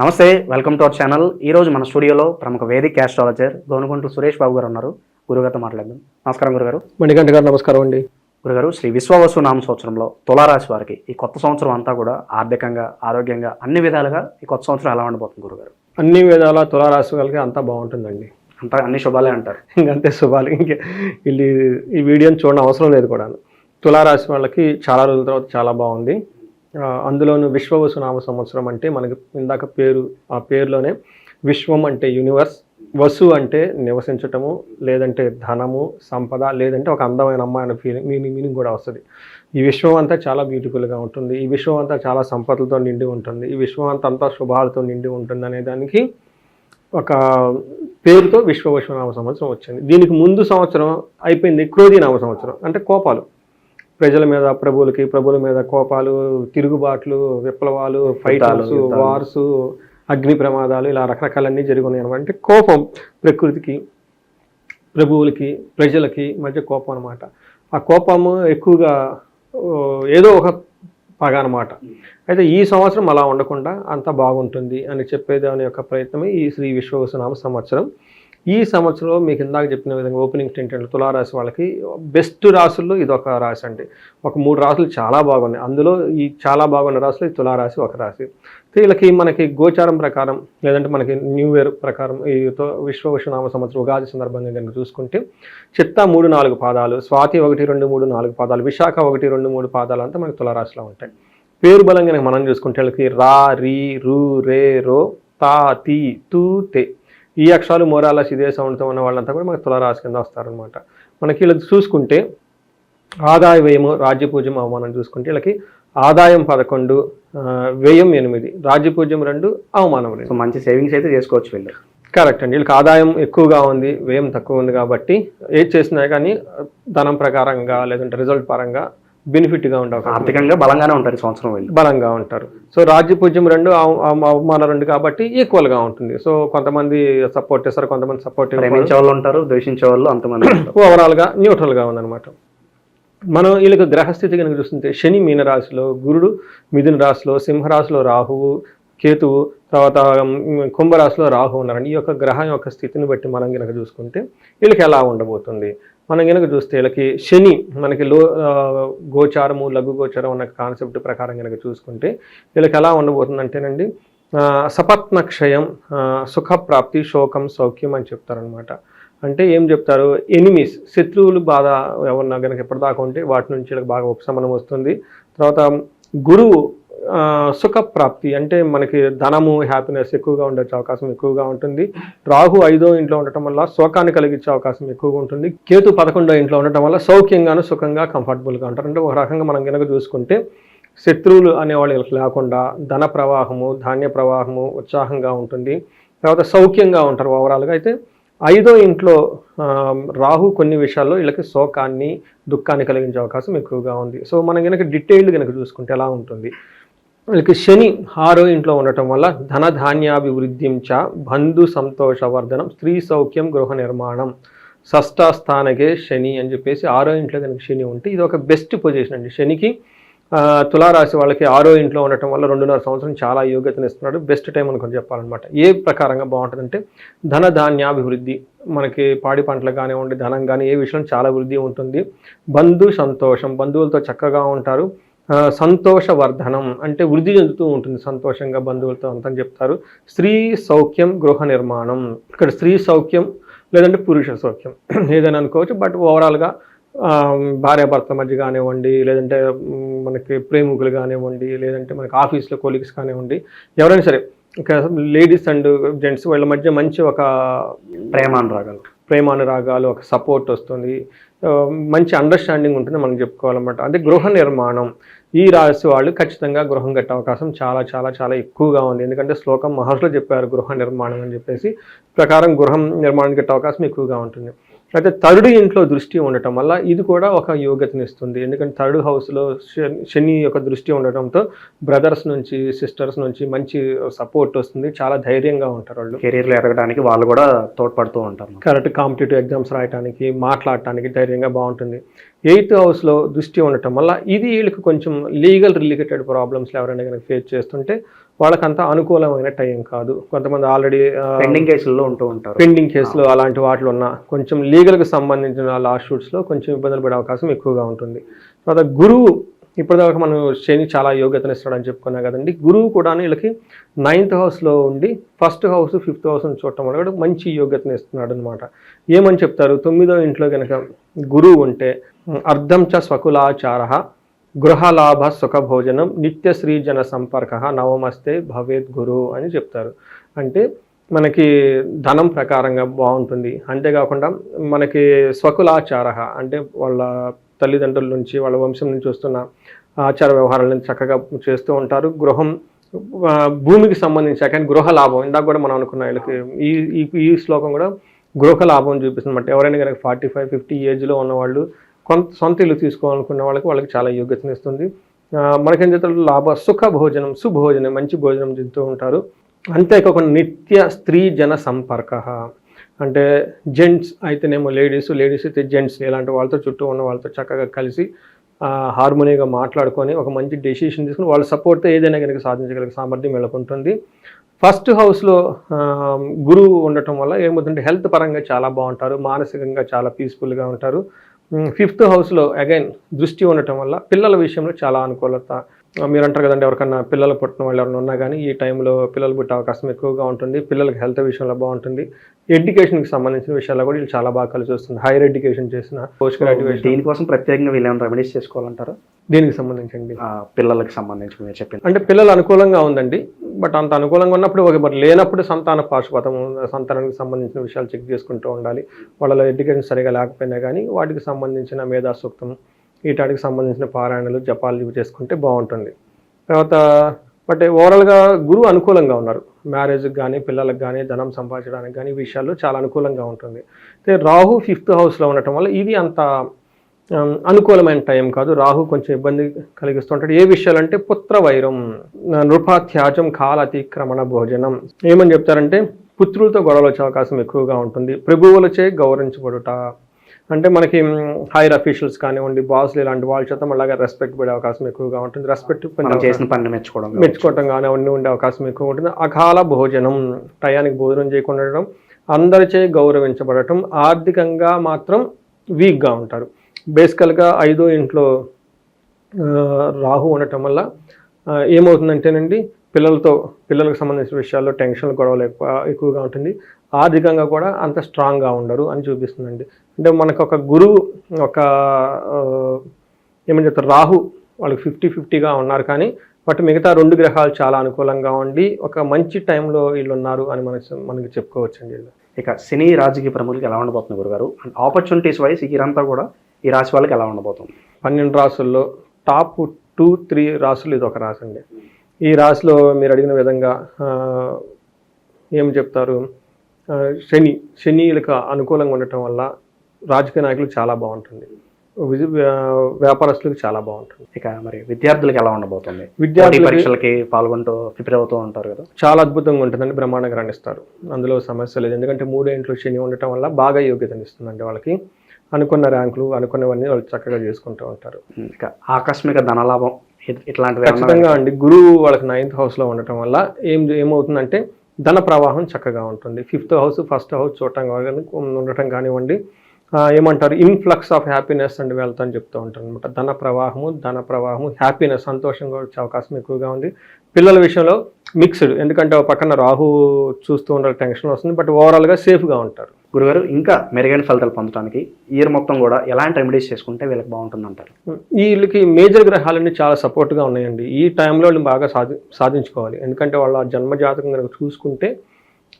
నమస్తే welcome to our channel. ఈ రోజు మన స్టూడియోలో ప్రముఖ వేదిక క్యాస్ట్రాలజర్ గోనుగుంట్ల సురేష్ బాబు గారు ఉన్నారు. గురుగారితో మాట్లాడదాం. నమస్కారం గురుగారు. మణికంఠ గారు నమస్కారం అండి. గురుగారు శ్రీ విశ్వవసు నామ సంవత్సరంలో తులారాశి వారికి ఈ కొత్త సంవత్సరం అంతా కూడా ఆర్థికంగా ఆరోగ్యంగా అన్ని విధాలుగా ఈ కొత్త సంవత్సరం ఎలా ఉండబోతుంది గురుగారు? అన్ని విధాల తులారాశి వాళ్ళకి అంతా బాగుంటుందండి. అంతా అన్ని శుభాలే అంటారు. ఇంకంతే శుభాలు. ఇంక వీళ్ళు ఈ వీడియోని చూడడం అవసరం లేదు కూడా తులారాశి వాళ్ళకి చాలా రోజుల తర్వాత చాలా బాగుంది. అందులోను విశ్వవసు నామ సంవత్సరం అంటే మనకి ఇందాక పేరు ఆ పేరులోనే విశ్వం అంటే యూనివర్స్ వసు అంటే నివసించటము లేదంటే ధనము సంపద లేదంటే ఒక అందమైన అమ్మాయి అనే ఫీలింగ్ మీనింగ్ మీనింగ్ కూడా వస్తుంది. ఈ విశ్వం అంతా చాలా బ్యూటిఫుల్గా ఉంటుంది. ఈ విశ్వం అంతా చాలా సంపదలతో నిండి ఉంటుంది. ఈ విశ్వం అంతా అంతా శుభాలతో నిండి ఉంటుంది అనే దానికి ఒక పేరుతో విశ్వవశ్వనామ సంవత్సరం వచ్చింది. దీనికి ముందు సంవత్సరం అయిపోయింది క్రోధి నామ సంవత్సరం అంటే కోపాలు. ప్రజల మీద ప్రభువులకి ప్రభుల మీద కోపాలు తిరుగుబాట్లు విప్లవాలు ఫైటర్స్ యుద్ధాలు. వార్స్ అగ్ని ప్రమాదాలు ఇలా రకరకాలన్నీ జరిగి ఉన్నాయి అనమాట. అంటే కోపం ప్రకృతికి ప్రభువులకి ప్రజలకి మధ్య కోపం అనమాట. ఆ కోపము ఎక్కువగా ఏదో ఒక పగ అనమాట. అయితే ఈ సంవత్సరం అలా ఉండకుండా అంత బాగుంటుంది అని చెప్పేదాని యొక్క ప్రయత్నమే ఈ శ్రీ విశ్వవసనామ సంవత్సరం. ఈ సంవత్సరం మీకు ఇందాక చెప్పిన విధంగా ఓపెనింగ్ ఏంటంటే తులారాశి వాళ్ళకి బెస్ట్ రాసుల్లో ఇది ఒక రాశి అండి. ఒక మూడు రాసులు చాలా బాగున్నాయి. అందులో ఈ చాలా బాగున్న రాశులు ఈ తులారాశి ఒక రాశి. వీళ్ళకి మనకి గోచారం ప్రకారం లేదంటే మనకి న్యూ ఇయర్ ప్రకారం ఈ విశ్వ విశ్వనామ సంవత్సరం ఉగాది సందర్భంగా కనుక చూసుకుంటే చిత్త మూడు నాలుగు పాదాలు స్వాతి ఒకటి రెండు మూడు నాలుగు పాదాలు విశాఖ ఒకటి రెండు మూడు పాదాలు అంతా మనకి తులారాశిలో ఉంటాయి. పేరు బలంగా కనుక మనం చూసుకుంటే వీళ్ళకి రా రీ రు రే రో తా తి తూ తే. ఈ అక్షరాలు మోరాల ఇదే సౌండ్తో ఉన్న వాళ్ళంతా కూడా మనకి తులారాశి కింద వస్తారనమాట మనకి వీళ్ళకి చూసుకుంటే ఆదాయ వ్యయము రాజ్యపూజ్యం అవమానం చూసుకుంటే వీళ్ళకి ఆదాయం పదకొండు వ్యయం ఎనిమిది రాజ్యపూజ్యం రెండు అవమానం రెండు. మంచి సేవింగ్స్ అయితే చేసుకోవచ్చు వీళ్ళు. కరెక్ట్ అండి. వీళ్ళకి ఆదాయం ఎక్కువగా ఉంది వ్యయం తక్కువ ఉంది కాబట్టి ఏది చేసినా కానీ ధనం ప్రకారంగా లేదంటే రిజల్ట్ పరంగా బెనిఫిట్గా ఉండే అవకాశం ఆర్థికంగా బలంగానే ఉంటారు సంవత్సరం వీళ్ళు. బలంగా ఉంటారు. సో రాజ్యపూజ్యం రెండు అవ- అవ- అవమానం రెండు కాబట్టి ఈక్వల్గా ఉంటుంది. సో కొంతమంది సపోర్ట్ చేస్తారు కొంతమంది సపోర్ట్ ప్రేమించే వాళ్ళు ఉంటారు ద్వేషించే వాళ్ళు అంతమంది ఓవరాల్గా న్యూట్రల్గా ఉందన్నమాట. మనం వీళ్ళకి గ్రహస్థితి కనుక చూస్తుంటే శని మీనరాశిలో గురుడు మిథున రాశిలో సింహరాశిలో రాహువు కేతువు తర్వాత కుంభరాశిలో రాహు ఉన్నారండి. ఈ యొక్క గ్రహం యొక్క స్థితిని బట్టి మనం కనుక చూసుకుంటే వీళ్ళకి ఎలా ఉండబోతుంది? మనం కనుక చూస్తే వీళ్ళకి శని మనకి లో గోచారము లఘు గోచారం అన్న కాన్సెప్ట్ ప్రకారం కనుక చూసుకుంటే వీళ్ళకి ఎలా ఉండబోతుందంటేనండి సపత్నక్షయం సపత్న క్షయం సుఖప్రాప్తి శోకం సౌఖ్యం అని చెప్తారనమాట అంటే ఏం చెప్తారు? ఎనిమీస్ శత్రువులు బాధ ఎవరన్నా కనుక ఎప్పటిదాకా ఉంటే వాటి నుంచి వీళ్ళకి బాగా ఉపశమనం వస్తుంది. తర్వాత గురువు సుఖప్రాప్తి అంటే మనకి ధనము హ్యాపీనెస్ ఎక్కువగా ఉండే అవకాశం ఎక్కువగా ఉంటుంది. రాహు ఐదో ఇంట్లో ఉండటం వల్ల శోకాన్ని కలిగించే అవకాశం ఎక్కువగా ఉంటుంది. కేతు పదకొండో ఇంట్లో ఉండటం వల్ల సౌఖ్యంగాను సుఖంగా కంఫర్టబుల్గా ఉంటారు. అంటే ఒక రకంగా మనం కనుక చూసుకుంటే శత్రువులు అనేవాళ్ళు వీళ్ళకి లేకుండా ధన ప్రవాహము ధాన్య ప్రవాహము ఉత్సాహంగా ఉంటుంది. తర్వాత సౌఖ్యంగా ఉంటారు ఓవరాల్గా అయితే. ఐదో ఇంట్లో రాహు కొన్ని విషయాల్లో వీళ్ళకి శోకాన్ని దుఃఖాన్ని కలిగించే అవకాశం ఎక్కువగా ఉంది. సో మనం కనుక డీటెయిల్డ్ కనుక చూసుకుంటే ఎలా ఉంటుంది? వీళ్ళకి శని ఆరో ఇంట్లో ఉండటం వల్ల ధనధాన్యాభివృద్ధిం చ బంధు సంతోషవర్ధనం స్త్రీ సౌఖ్యం గృహ నిర్మాణం షష్టాస్థానకే శని అని చెప్పేసి ఆరో ఇంట్లో కనుక శని ఉంటే ఇది ఒక బెస్ట్ పొజిషన్ అండి. శనికి తులారాశి వాళ్ళకి ఆరో ఇంట్లో ఉండటం వల్ల రెండున్నర సంవత్సరం చాలా యోగ్యతను ఇస్తున్నాడు. బెస్ట్ టైం అనుకుని చెప్పాలన్నమాట. ఏ ప్రకారంగా బాగుంటుందంటే ధన ధాన్యాభివృద్ధి మనకి పాడి పంటలు కానివ్వండి ధనం కానీ ఏ విషయం చాలా వృద్ధి ఉంటుంది. బంధు సంతోషం బంధువులతో చక్కగా ఉంటారు. సంతోషవర్ధనం అంటే వృద్ధి చెందుతూ ఉంటుంది సంతోషంగా బంధువులతో అంతని చెప్తారు. స్త్రీ సౌఖ్యం గృహ నిర్మాణం. ఇక్కడ స్త్రీ సౌఖ్యం లేదంటే పురుష సౌఖ్యం. ఏదైనా అనుకోవచ్చు బట్ ఓవరాల్గా భార్యాభర్తల మధ్య కానివ్వండి లేదంటే మనకి ప్రేమికులు కానివ్వండి లేదంటే మనకి ఆఫీస్లో కొలీగ్స్ కానివ్వండి ఎవరైనా సరే లేడీస్ అండ్ జెంట్స్ వీళ్ళ మధ్య మంచి ఒక ప్రేమానురాగాలు. ప్రేమానురాగాలు ఒక సపోర్ట్ వస్తుంది. మంచి అండర్స్టాండింగ్ ఉంటుంది మనం చెప్పుకోవాలన్నమాట. అంటే గృహ నిర్మాణం. ఈ రాశి వాళ్ళు ఖచ్చితంగా గృహం కట్టే అవకాశం చాలా చాలా చాలా ఎక్కువగా ఉంది. ఎందుకంటే శ్లోకం మహర్షులు చెప్పారు గృహ నిర్మాణం అని చెప్పేసి. ప్రకారం గృహం నిర్మాణం కట్టే అవకాశం ఎక్కువగా ఉంటుంది. అయితే థర్డ్ ఇంట్లో దృష్టి ఉండటం వల్ల ఇది కూడా ఒక యోగ్యతని ఇస్తుంది. ఎందుకంటే థర్డ్ హౌస్లో శని- శని యొక్క దృష్టి ఉండటంతో బ్రదర్స్ నుంచి సిస్టర్స్ నుంచి మంచి సపోర్ట్ వస్తుంది. చాలా ధైర్యంగా ఉంటారు వాళ్ళు. కెరీర్లో ఎదగడానికి వాళ్ళు కూడా తోడ్పడుతూ ఉంటారు. కరెక్ట్ కాంపిటేటివ్ ఎగ్జామ్స్ రాయడానికి మాట్లాడటానికి ధైర్యంగా బాగుంటుంది. ఎయిత్ హౌస్లో దృష్టి ఉండటం వల్ల ఇది వీళ్ళకి కొంచెం లీగల్ రిలేటెడ్ ప్రాబ్లమ్స్ ఎవరైనా కనుక ఫేస్ చేస్తుంటే వాళ్ళకంత అనుకూలమైన టైం కాదు. కొంతమంది ఆల్రెడీ పెండింగ్ కేసుల్లో ఉంటూ ఉంటారు. పెండింగ్ కేసులు అలాంటి వాటిలో ఉన్న కొంచెం లీగల్కి సంబంధించిన లా షూట్స్లో కొంచెం ఇబ్బందులు పడే అవకాశం ఎక్కువగా ఉంటుంది. తర్వాత గురువు ఇప్పటిదాకా మనం శని చాలా యోగ్యతను ఇస్తాడని చెప్పుకున్నాం కదండి. గురువు కూడా వీళ్ళకి నైన్త్ హౌస్లో ఉండి ఫస్ట్ హౌస్ ఫిఫ్త్ హౌస్ చూడటం వల్ల కూడా మంచి యోగ్యతను ఇస్తున్నాడు అనమాట ఏమని చెప్తారు? తొమ్మిదో ఇంట్లో కనుక గురువు ఉంటే అర్ధం చ స్వకులాచార గృహలాభ సుఖభోజనం నిత్య శ్రీజన సంపర్క నవమస్తే భవేత్ గురు అని చెప్తారు. అంటే మనకి ధనం ప్రకారంగా బాగుంటుంది. అంతేకాకుండా మనకి స్వకులాచార అంటే వాళ్ళ తల్లిదండ్రుల నుంచి వాళ్ళ వంశం నుంచి వస్తున్న ఆచార వ్యవహారాలను చక్కగా చేస్తూ ఉంటారు. గృహం భూమికి సంబంధించి కానీ గృహ లాభం ఇందాక కూడా మనం అనుకున్న వీళ్ళకి. ఈ ఈ ఈ శ్లోకం కూడా గృహ లాభం చూపిస్తుంది. అనమాట ఎవరైనా కనుక ఫార్టీ ఫైవ్ ఫిఫ్టీ ఏజ్లో ఉన్నవాళ్ళు కొంత సొంత ఇల్లు తీసుకోవాలనుకున్న వాళ్ళకి వాళ్ళకి చాలా యోగ్యతను ఇస్తుంది. మనకేం చేస్తారు? లాభ సుఖ భోజనం సుభోజనం మంచి భోజనం తింటూ ఉంటారు. అంతేకాకుండా నిత్య స్త్రీ జన సంపర్క. అంటే జెంట్స్ అయితేనేమో లేడీస్ లేడీస్ అయితే జెంట్స్ ఇలాంటి వాళ్ళతో చుట్టూ ఉన్న వాళ్ళతో చక్కగా కలిసి హార్మోనియగా మాట్లాడుకొని ఒక మంచి డెసిషన్ తీసుకుని వాళ్ళ సపోర్ట్తో ఏదైనా కనుక సాధించగలిగే సామర్థ్యం వెళ్ళకుంటుంది ఫస్ట్ హౌస్లో గురువు ఉండటం వల్ల ఏమవుతుంటే హెల్త్ పరంగా చాలా బాగుంటారు. మానసికంగా చాలా పీస్ఫుల్గా ఉంటారు. ఫిఫ్త్ హౌస్లో అగైన్ దృష్టి ఉండటం వల్ల పిల్లల విషయంలో చాలా అనుకూలత. మీరు అంటారు కదండి ఎవరికన్నా పిల్లలు పుట్టిన వాళ్ళు ఎవరైనా ఉన్నా కానీ ఈ టైంలో పిల్లలు పుట్టే అవకాశం ఎక్కువగా ఉంటుంది. పిల్లలకి హెల్త్ విషయంలో బాగుంటుంది. ఎడ్యుకేషన్కి సంబంధించిన విషయాల్లో కూడా వీళ్ళు చాలా బాగా కలిసి వస్తుంది. హైయర్ ఎడ్యుకేషన్ చేసిన పోస్ట్ గ్రాడ్యుయేషన్ దీనికోసం ప్రత్యేకంగా వీళ్ళు ఏమైనా రెమెడీస్ చేసుకోవాలంటారా? దీనికి సంబంధించండి. పిల్లలకి సంబంధించి మీరు చెప్పింది. అంటే పిల్లలు అనుకూలంగా ఉందండి బట్ అంత అనుకూలంగా ఉన్నప్పుడు ఒక మరి లేనప్పుడు సంతాన పాశుపతం సంతానానికి సంబంధించిన విషయాలు చెక్ చేసుకుంటూ ఉండాలి. వాళ్ళలో ఎడ్యుకేషన్ సరిగా లేకపోయినా కానీ వాటికి సంబంధించిన మేధా ఈటాటికి సంబంధించిన పారాయణలు జపాలు ఇవి చేసుకుంటే బాగుంటుంది. తర్వాత బట్ ఓవరాల్గా గురువు అనుకూలంగా ఉన్నారు. మ్యారేజ్కి కానీ పిల్లలకు కానీ ధనం సంపాదించడానికి కానీ ఈ విషయాల్లో చాలా అనుకూలంగా ఉంటుంది. అయితే రాహు ఫిఫ్త్ హౌస్లో ఉండటం వల్ల ఇది అంత అనుకూలమైన టైం కాదు. రాహు కొంచెం ఇబ్బంది కలిగిస్తుంటాడు. ఏ విషయాలంటే పుత్ర వైరం నృపాత్యాజం కాల అతిక్రమణ భోజనం. ఏమని చెప్తారంటే పుత్రులతో గొడవలు వచ్చే అవకాశం ఎక్కువగా ఉంటుంది. ప్రభువులచే గౌరవించబడుట అంటే మనకి హైర్ అఫీషియల్స్ కానివ్వండి బాస్లు ఇలాంటి వాళ్ళ చేత మళ్ళీ రెస్పెక్ట్ పడే అవకాశం ఎక్కువగా ఉంటుంది. రెస్పెక్ట్ చేసిన పని మెచ్చుకోవడం కావచ్చు. మెచ్చుకోవటం కానీ అవన్నీ ఉండే అవకాశం ఎక్కువ ఉంటుంది. అకాల భోజనం టయానికి భోజనం చేయకుండా ఉండడం అందరిచే గౌరవించబడటం ఆర్థికంగా మాత్రం వీక్గా ఉంటారు. బేసికల్గా ఐదో ఇంట్లో రాహు ఉండటం వల్ల ఏమవుతుందంటేనండి పిల్లలతో పిల్లలకు సంబంధించిన విషయాల్లో టెన్షన్ గొడవలు ఎక్కువ ఎక్కువగా ఉంటుంది. ఆర్థికంగా కూడా అంత స్ట్రాంగ్గా ఉండరు అని చూపిస్తుందండి. అంటే మనకు ఒక గురువు ఒక ఏమని చెప్తారు రాహు వాళ్ళకి ఫిఫ్టీ ఫిఫ్టీగా ఉన్నారు కానీ బట్ మిగతా రెండు గ్రహాలు చాలా అనుకూలంగా ఉండి ఒక మంచి టైంలో వీళ్ళు ఉన్నారు అని మనకి మనకి చెప్పుకోవచ్చండి. వీళ్ళు ఇక సినీ రాజకీయ ప్రముఖులకి ఎలా ఉండబోతుంది గురుగారు? అండ్ ఆపర్చునిటీస్ వైజ్ ఇదంతా కూడా ఈ రాశి వాళ్ళకి ఎలా ఉండబోతుంది? పన్నెండు రాసుల్లో టాప్ టూ త్రీ రాసులు ఇది ఒక రాశి అండి ఈ రాశిలో మీరు అడిగిన విధంగా ఏం చెప్తారు? శని శనిలకు అనుకూలంగా ఉండటం వల్ల రాజకీయ నాయకులకు చాలా బాగుంటుంది. వ్యాపారస్తులకు చాలా బాగుంటుంది. ఇక మరి విద్యార్థులకు ఎలా ఉండబోతుంది? పోటీ విద్యార్థులకి పరీక్షలకి పాల్గొంటూ ప్రిపేర్ అవుతూ ఉంటారు కదా? చాలా అద్భుతంగా ఉంటుందండి బ్రహ్మాండంగా రాణిస్తారు. అందులో సమస్య లేదు. ఎందుకంటే మూడో ఇంట్లో శని ఉండటం వల్ల బాగా యోగ్యతను ఇస్తుందండి వాళ్ళకి. అనుకున్న ర్యాంకులు అనుకున్నవన్నీ వాళ్ళు చక్కగా చేసుకుంటూ ఉంటారు. ఇక ఆకస్మిక ధనలాభం ఇ- ఇట్లాంటివి ఏమన్నా ఖచ్చితంగా అండి. గురువు వాళ్ళకి నైన్త్ హౌస్లో ఉండటం వల్ల ఏం ఏమవుతుందంటే ధన ప్రవాహం చక్కగా ఉంటుంది. ఫిఫ్త్ హౌస్ ఫస్ట్ హౌస్ చూడటం కానీ ఉండటం కానివ్వండి ఏమంటారు? Influx of happiness and wealth అని చెప్తూ ఉంటారు అనమాట ధన ప్రవాహము ధన ప్రవాహము హ్యాపీనెస్ సంతోషంగా వచ్చే అవకాశం ఎక్కువగా ఉంది. పిల్లల విషయంలో మిక్స్డ్ ఎందుకంటే ఒక పక్కన రాహు చూస్తూ ఉండాలి టెన్షన్ వస్తుంది బట్ ఓవరాల్గా సేఫ్గా ఉంటారు. గురుగారు ఇంకా మెరుగైన ఫలితాలు పొందడానికి ఇయర్ మొత్తం కూడా ఎలాంటి రెమెడీస్ చేసుకుంటే వీళ్ళకి బాగుంటుంది అంటారు? వీళ్ళకి మేజర్ గ్రహాలన్నీ చాలా సపోర్ట్గా ఉన్నాయండి. ఈ టైంలో వాళ్ళు బాగా సాధి సాధించుకోవాలి. ఎందుకంటే వాళ్ళ జన్మ జాతకం కనుక చూసుకుంటే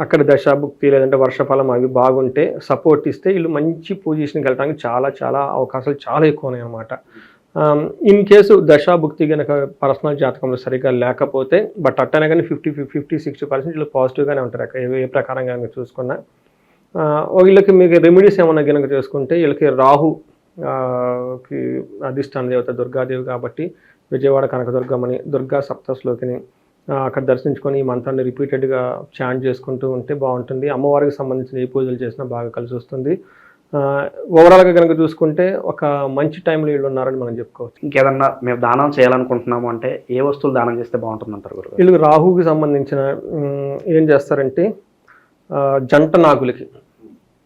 అక్కడ దశాభుక్తి లేదంటే వర్షఫలం అవి బాగుంటే సపోర్ట్ ఇస్తే వీళ్ళు మంచి పొజిషన్కి వెళ్ళడానికి చాలా చాలా అవకాశాలు చాలా ఎక్కువ ఉన్నాయి అనమాట ఇన్ um, కేసు దశాభుక్తి కనుక పర్సనల్ జాతకంలో సరిగ్గా లేకపోతే బట్ అట్టనే కానీ ఫిఫ్టీ ఫిఫ్టీ సిక్స్టీ పర్సెంట్ వీళ్ళు పాజిటివ్గానే ఉంటారు. అక్కడ ఏ- ప్రకారంగా కనుక చూసుకున్నా. Uh, వీళ్ళకి మీకు రెమెడీస్ ఏమైనా కనుక చేసుకుంటే వీళ్ళకి రాహు uh, కి అధిష్టాన దేవత దుర్గాదేవి కాబట్టి విజయవాడ కనకదుర్గమని దుర్గా సప్తశ్లోకిని అక్కడ దర్శించుకొని ఈ మంత్రాన్ని రిపీటెడ్గా చాంట్ చేసుకుంటూ ఉంటే బాగుంటుంది. అమ్మవారికి సంబంధించిన ఏ పూజలు చేసినా బాగా కలిసి వస్తుంది. ఓవరాల్గా కనుక చూసుకుంటే ఒక మంచి టైంలో వీళ్ళు ఉన్నారని మనం చెప్పుకోవచ్చు. ఇంకేదన్నా మేము దానం చేయాలనుకుంటున్నాము అంటే ఏ వస్తువులు దానం చేస్తే బాగుంటుంది అంటారు గురుగారు? వీళ్ళు రాహుకి సంబంధించిన ఏం చేస్తారంటే జంట నాగులకి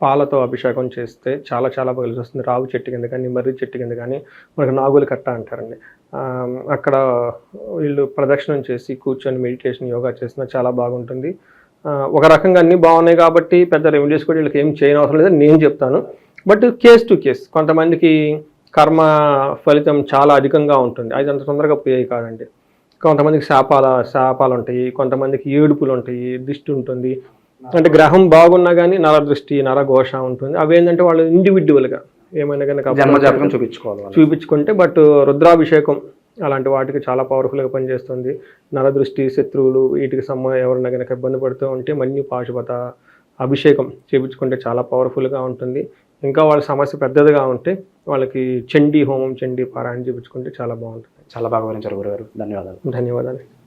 పాలతో అభిషేకం చేస్తే చాలా చాలా బాగా కలిసి వస్తుంది. రావు చెట్టు కింద కానీ మర్రి చెట్టు కింద కానీ మనకు నాగులు కట్ట అంటారండి. అక్కడ వీళ్ళు ప్రదక్షిణం చేసి కూర్చొని మెడిటేషన్ యోగా చేసినా చాలా బాగుంటుంది. ఒక రకంగా అన్నీ బాగున్నాయి కాబట్టి పెద్ద రెమెడీస్ కూడా వీళ్ళకి ఏం చేయనవసరం లేదని నేను చెప్తాను. బట్ కేస్ టు కేస్ కొంతమందికి కర్మ ఫలితం చాలా అధికంగా ఉంటుంది. అది అంత తొందరగా పోయేవి కాదండి. కొంతమందికి శాపాల శాపాలు ఉంటాయి కొంతమందికి ఏడుపులు ఉంటాయి దిష్టి ఉంటుంది. అంటే గ్రహం బాగున్నా కానీ నర దృష్టి నరఘోష ఉంటుంది. అవి ఏంటంటే వాళ్ళు ఇండివిజువల్గా ఏమైనా కనుక జన్మ జాతకం చూపించుకోవాలి. చూపించుకుంటే బట్ రుద్రాభిషేకం అలాంటి వాటికి చాలా పవర్ఫుల్గా పనిచేస్తుంది. నరదృష్టి శత్రువులు వీటికి సంబంధం ఎవరైనా కనుక ఇబ్బంది పడుతూ ఉంటే మన్యు పాశుపత అభిషేకం చేపించుకుంటే చాలా పవర్ఫుల్గా ఉంటుంది. ఇంకా వాళ్ళ సమస్య పెద్దదిగా ఉంటే వాళ్ళకి చండీ హోమం చండీ పారాయణ చేపించుకుంటే చాలా బాగుంటుంది. చాలా బాగా వివరించారు గురుగారు. ధన్యవాదాలు. ధన్యవాదాలు.